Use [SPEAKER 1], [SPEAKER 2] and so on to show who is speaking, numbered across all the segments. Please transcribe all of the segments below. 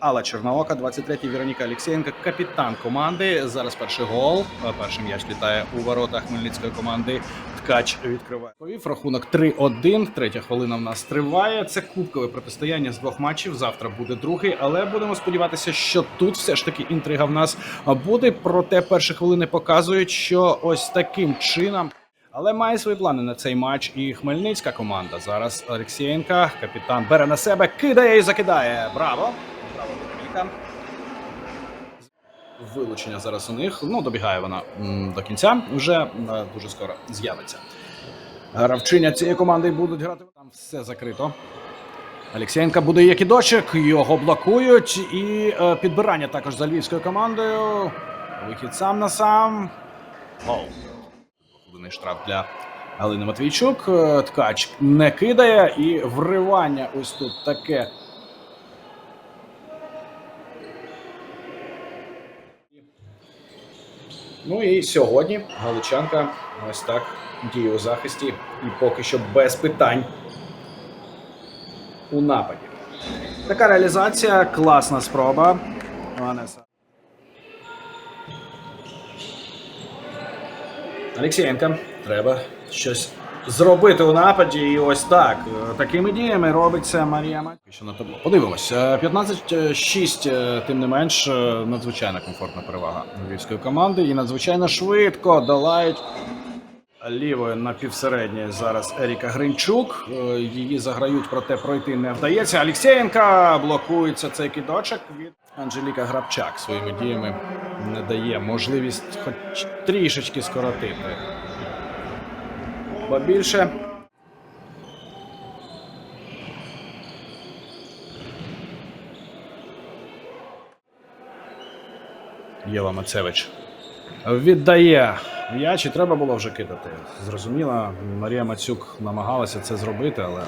[SPEAKER 1] Алла Чорноока, 23-й Вероніка Олексєєнка, капітан команди. Зараз перший гол. Перший м'яч літає у ворота хмельницької команди. Ткач відкриває. Повів рахунок 3-1. Третя хвилина в нас триває. Це кубкове протистояння з двох матчів. Завтра буде другий, але будемо сподіватися, що тут все ж таки інтрига в нас буде. Проте перші хвилини показують, що ось таким чином. Але має свої плани на цей матч і хмельницька команда. Зараз Олексієнка, капітан бере на себе, кидає і закидає. Браво! Браво, Вилучення зараз у них. Ну, добігає вона до кінця. Вже е, дуже скоро з'явиться. Гравчиня цієї команди будуть грати. Там все закрито. Олексієнка буде як і дочек, його блокують. І е, підбирання також за львівською командою. Вихід сам на сам. Гол. Хвилинний штраф для Галини Матвійчук. Е, Ткач не кидає і вривання ось тут таке. Ну і сьогодні Галичанка ось так діє у захисті і поки що без питань у нападі. Така реалізація, класна спроба. Олексієнка, треба щось зробити у нападі. І ось так. е, Такими діями робиться Марія Мать. Що на табло. Подивимось. Е, 15-6, е, тим не менш, надзвичайно комфортна перевага львівської команди. І надзвичайно швидко долають лівою на півсередньої зараз Еріка Гринчук. Її заграють, проте пройти не вдається. Олексєєнка блокується цей кидочок від Анжеліка Грабчак своїми діями не дає можливість хоч трішечки скоротити. Бо більше. Єва Мацевич віддає м'яч і треба було вже кидати. Зрозуміло, Марія Мацюк намагалася це зробити, але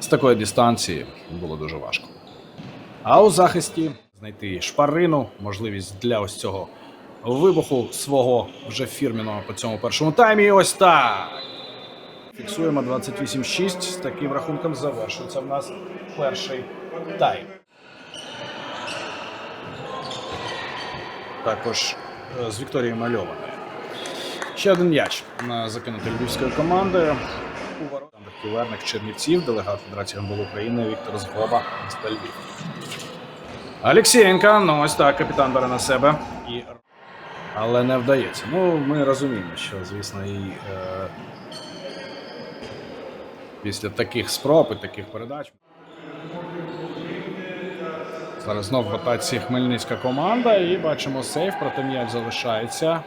[SPEAKER 1] з такої дистанції було дуже важко. А у захисті знайти шпарину, можливість для ось цього вибуху свого вже фірміного по цьому першому таймі. І ось так. Фіксуємо 28-6. З таким рахунком завершується в нас перший тайм. Також е, з Вікторією Мальованою. Ще один м'яч на закинути львівською командою. У воротах Ківерник Чернівців, делегат Федерації гандболу України Віктор Згоба міста Львів. Олексієнка, ну ось так, капітан бере на себе. І... Але не вдається. Ну, ми розуміємо, що, звісно, і е... після таких спроб і таких передач. Зараз знов в ротації Хмельницька команда, і бачимо сейф, проте м'яч залишається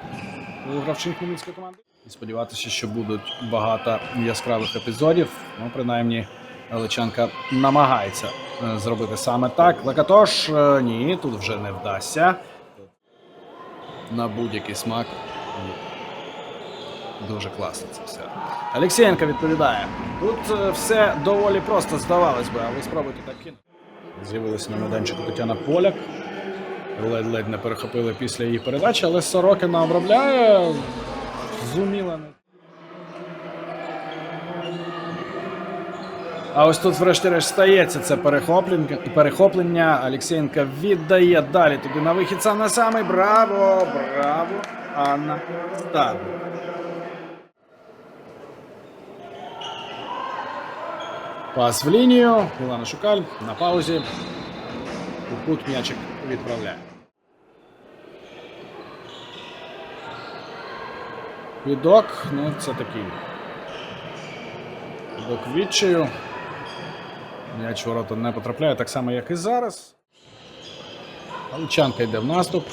[SPEAKER 1] у гравчин Хмельницької команди. І сподіватися, що будуть багато яскравих епізодів. Ну, принаймні, Галичанка намагається е, зробити саме так. Лакатош е, ні, тут вже не вдасться. На будь-який смак. Дуже класно це все. Олексієнко відповідає. Тут е, все доволі просто здавалось би, а ви спробуйте так кинути. З'явилася на майданчику Тетяна Поляк. Ледь-ледь не перехопили після її передачі, але Сорокина обробляє. Зуміла. не- А ось тут, врешті-решт, стається це перехоплення. перехоплення. Олексієнка віддає далі туди на вихід сам на самий. Браво! Браво! Анна Стадо. Пас в лінію. Ілана Шукаль на паузі. У кут м'ячик відправляє. Підок, ну це такий. Підок відчаю. М'яч ворота не потрапляє, так само, як і зараз. Галичанка йде в наступ.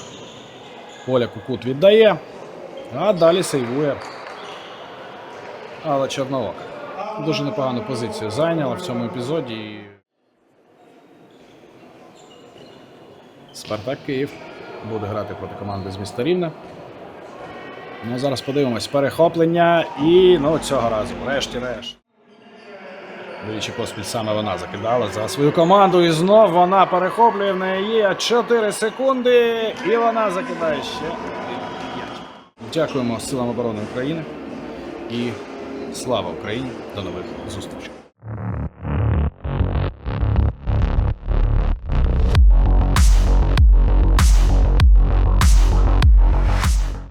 [SPEAKER 1] Поляк у кут віддає. А далі сейвує. Але Чорновок. Дуже непогану позицію зайняла в цьому епізоді. Спартак Київ буде грати проти команди з міста Рівне. Ну, зараз подивимось перехоплення і ну, цього разу, врешті-решт. Двічі поспіль саме вона закидала за свою команду. І знов вона перехоплює в неї є 4 секунди. І вона закидає ще. Дякуємо Силам оборони України і слава Україні! До нових зустрічей!